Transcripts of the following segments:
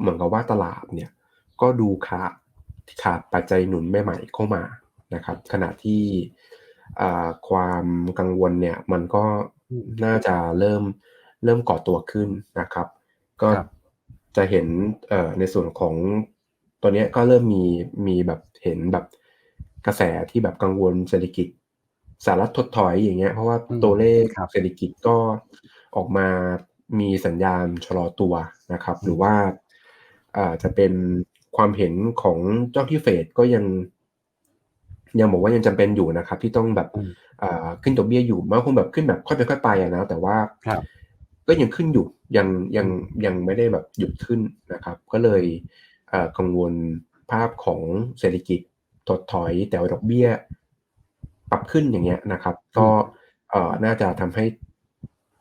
เหมือนกับว่าตลาดเนี่ยก็ดูขาดขาดปัจจัยหนุนใหม่ๆเข้ามานะครับ ขณะที่ความกังวลเนี่ยมันก็น่าจะเริ่มเริ่มก่อตัวขึ้นนะครับ ก็จะเห็นในส่วนของตัวนี้ก็เริ่มมีมีแบบเห็นแบบกระแสที่แบบกังวลเศรษฐกิจสหรัฐถดถอยอย่างเงี้ยเพราะว่าตัวเลขเศรษฐกิจก็ออกมามีสัญญาณชะลอตัวนะครับ หรือว่า จะเป็นความเห็นของเจ้าที่เฟดก็ยัง ยังบอกว่ายังจำเป็นอยู่นะครับ ที่ต้องแบบขึ้นดอกเบี้ยอยู่มันคงแบบขึ้นแบบค่อยไปค่อยไปอะนะแต่ว่าก็ยังขึ้นอยู่ยังยังยังไม่ได้แบบหยุดขึ้นนะครับ ก็เลยกังวลภาพของเศรษฐกิจถดถอยแต่ดอกเบี้ย ปรับขึ้นอย่างเงี้ยนะครับ ก็น่าจะทำให้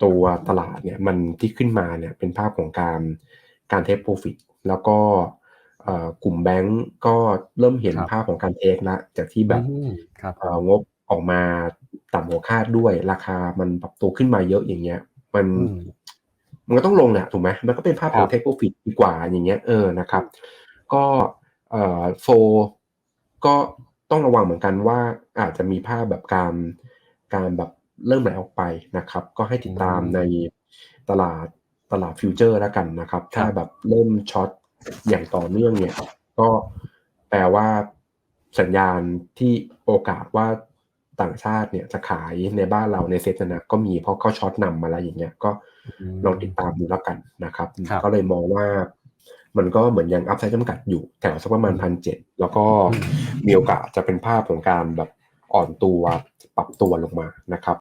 ตัวตลาดเนี่ย มันที่ขึ้นมาเนี่ย เป็นภาพของการการเทคโปรฟิต แล้วก็กลุ่มแบงก์ก็เริ่มเห็นภาพของการเทคละจากที่แบบงบออกมาต่ำกว่าคาดด้วย ราคามันปรับตัวขึ้นมาเยอะอย่างเงี้ย มันมันก็ต้องลงแหละถูกไหมมันก็เป็นภาพของเทคโปรฟิตดีกว่าอย่างเงี้ยเออนะครับ ก็โฟก็ต้องระวังเหมือนกันว่าอาจจะมีภาพแบบการการแบบเริ่มไหลออกไปนะครับ ก็ให้ติดตามในตลาด ตลาดฟิวเจอร์แล้วกันนะครับ ถ้าแบบเริ่มช็อตอย่างต่อเนื่องเนี่ย ก็แปลว่าสัญญาณที่โอกาสว่าต่างชาติเนี่ยจะขายในบ้านเราในเซ็ตนะก็มีเพราะเขาช็อตนำมาอะไรอย่างเงี้ยก็ลองติดตามดูแล้วกันนะครับ ก็เลยมองว่ามันก็เหมือนยังอัพไซด์จำกัดอยู่แถวสักประมาณพันเจ็ดแล้วก็มีโอกาสจะเป็นภาพของการแบบอ่อนตัวปรับตัวลงมานะครับ